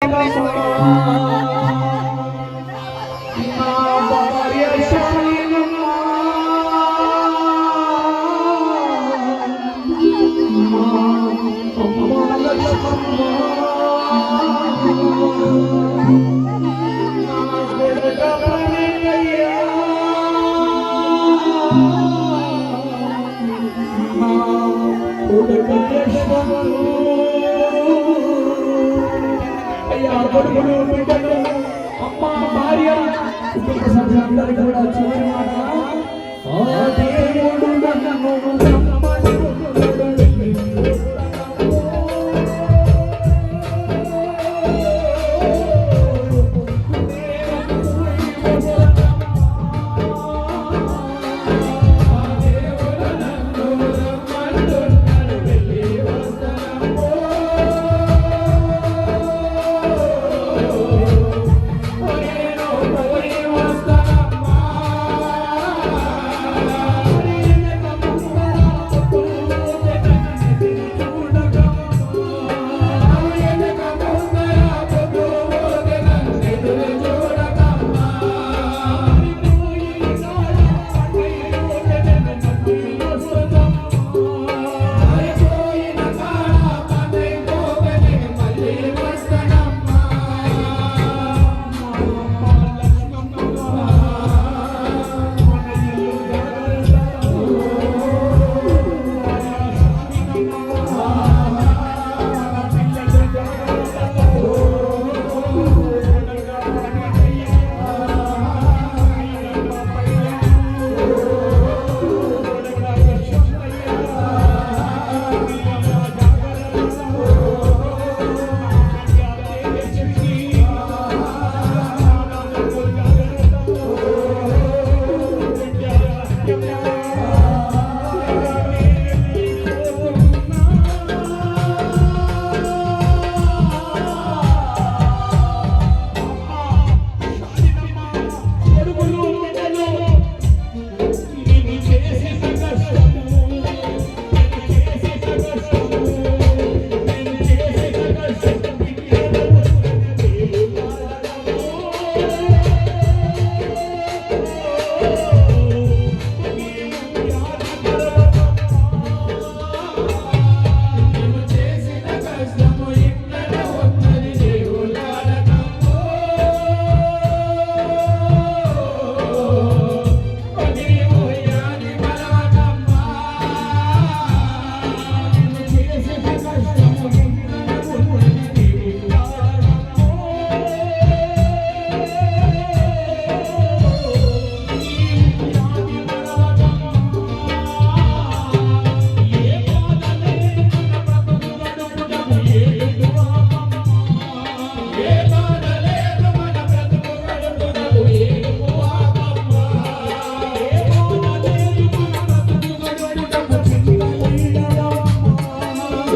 我。కొడుకులు బిడ్డలు అమ్మ భార్య కుటుంబ సభ్యులందరికీ కూడా చివరి మాట.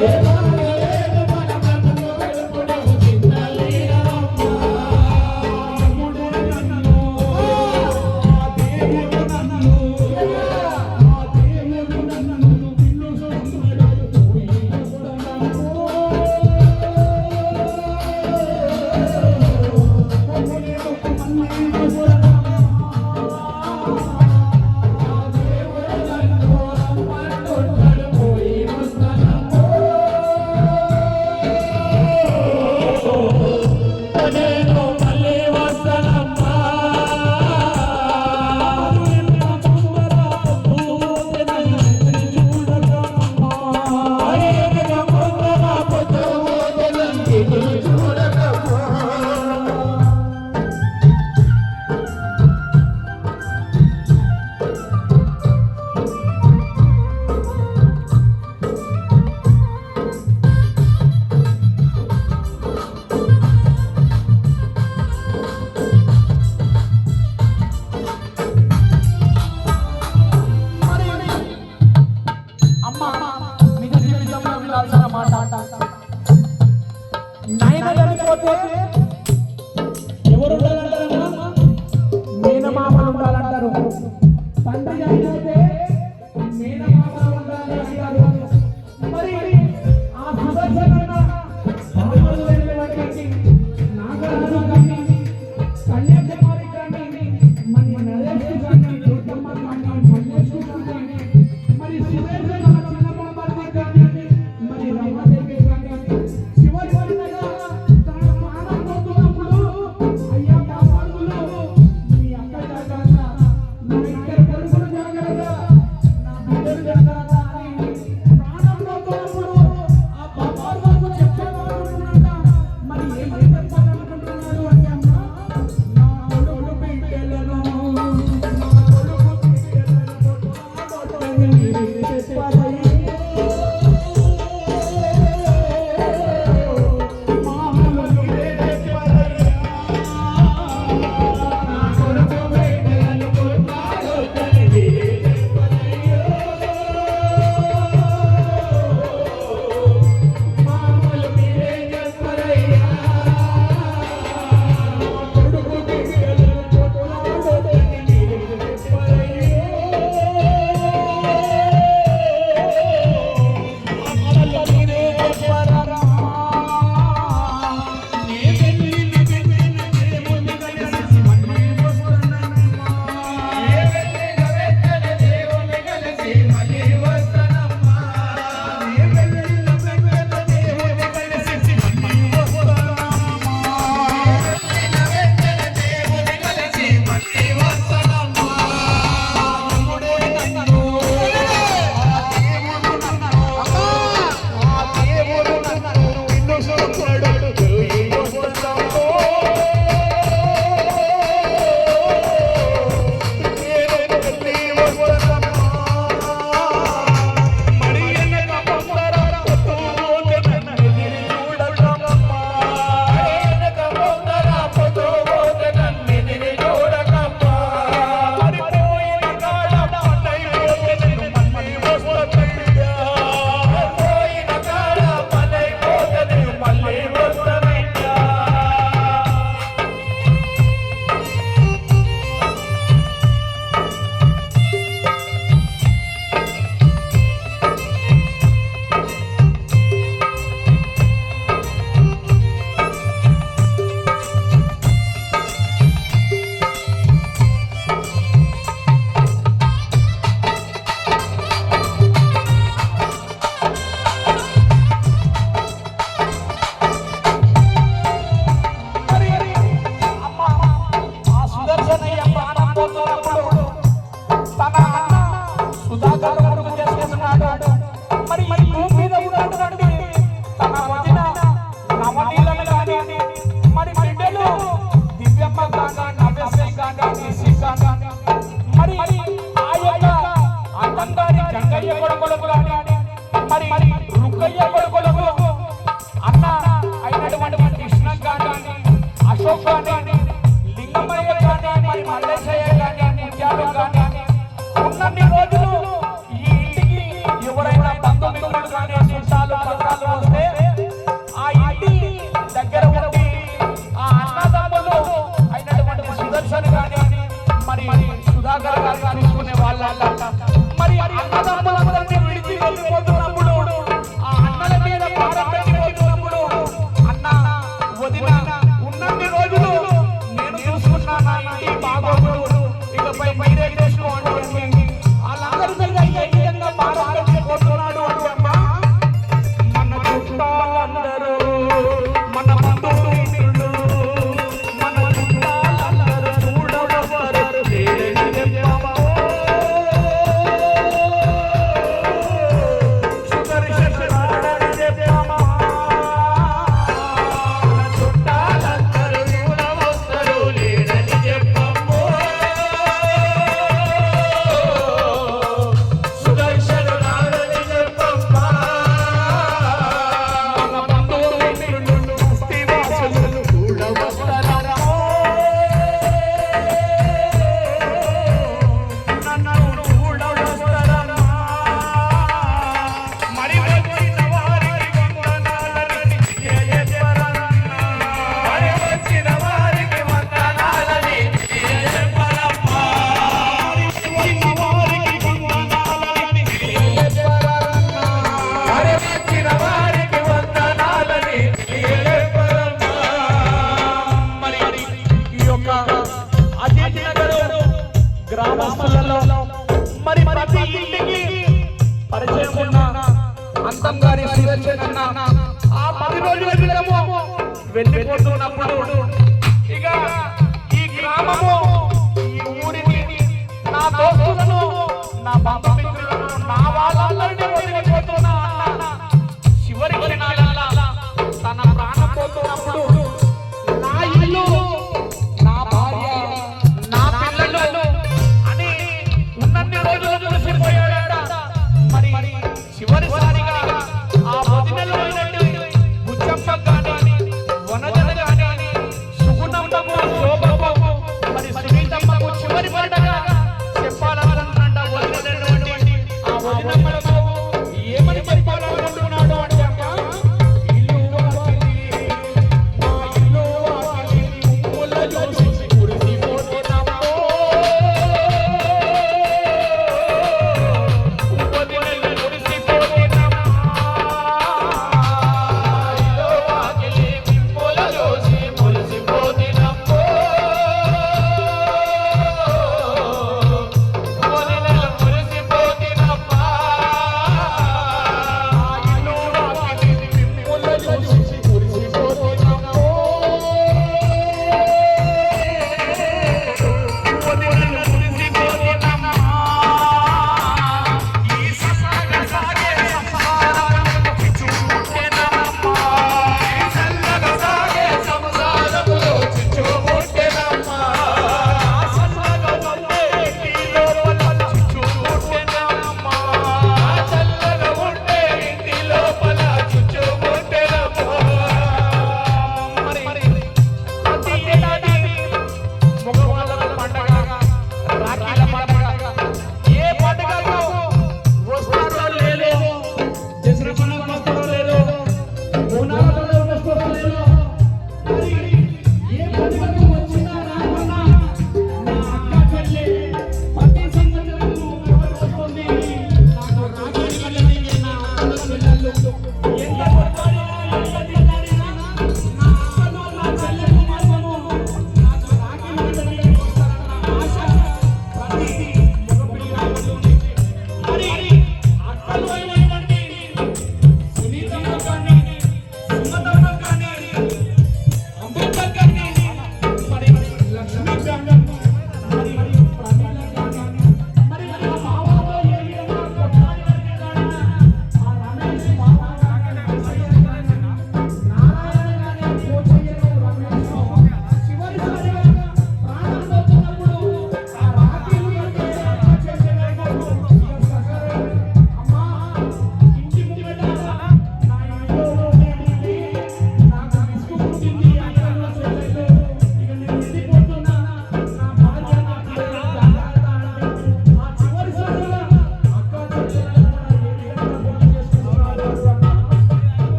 Música దీనమామలు ఉండాలంటారు అయ్య కొడుకులకు అన్న అయినటువంటి కృష్ణ కానీ అశోక్ కానీ లింగమయ్య కానీ మరి మల్లేశయ్య కానీ ముత్యాలు కానీ ఉన్నన్ని రోజులు ఈ ఇంటికి ఎవరైనా బంధుమిత్రులు కానీ చుట్టాలు పత్రాలు వస్తే ఆ ఇంటి దగ్గర ఉండి ఆ అన్నదమ్ములు అయినటువంటి సుదర్శన్ కానీ మరి సుధాకర్ గారు తీసుకునే వాళ్ళ మరి అన్నదమ్ములందరినీ విడిచి వెళ్ళిపోతున్నారు రోజుల వెళ్ళిపోతున్నప్పుడు ఇక ఈ గ్రామము ఈ ఊరిని నా దోస్తులను నా బంధుమిత్రులను నా వాళ్ళందరినీ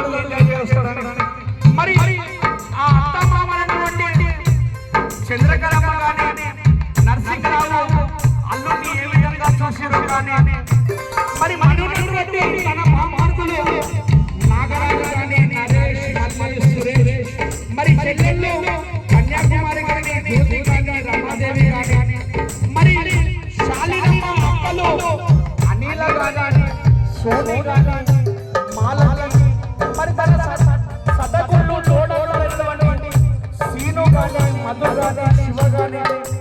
అడుగులు ఎంజాయ్ చేస్తాడని ఏ విధంగా చూసారు కానీ మరి మనటువంటి తన మహామార్గులు నాగరాజు కానీ నరేష్ మరియు సురేష్ మరి చెల్లెళ్ళు కన్యాకుమారి కానీ జ్యోతి కానీ రమాదేవి కానీ మరి శాలిరమ్మ అక్కలు అనిల కానీ సోని కానీ మాల మరి తన సతకుళ్ళు తోడటువంటి సీను కానీ మధు కానీ శివ కానీ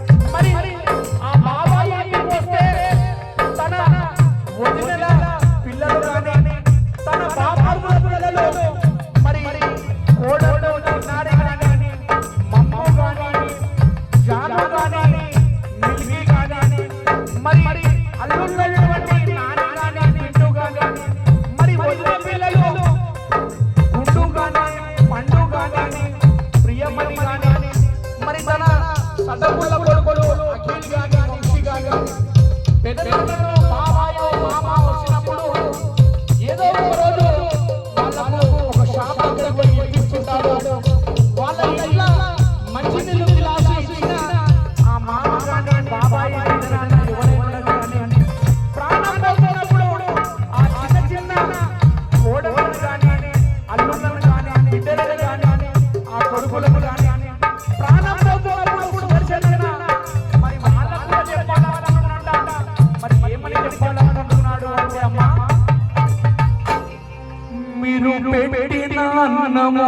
Thank you. നമോ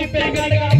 పెట్టి పెరగడగా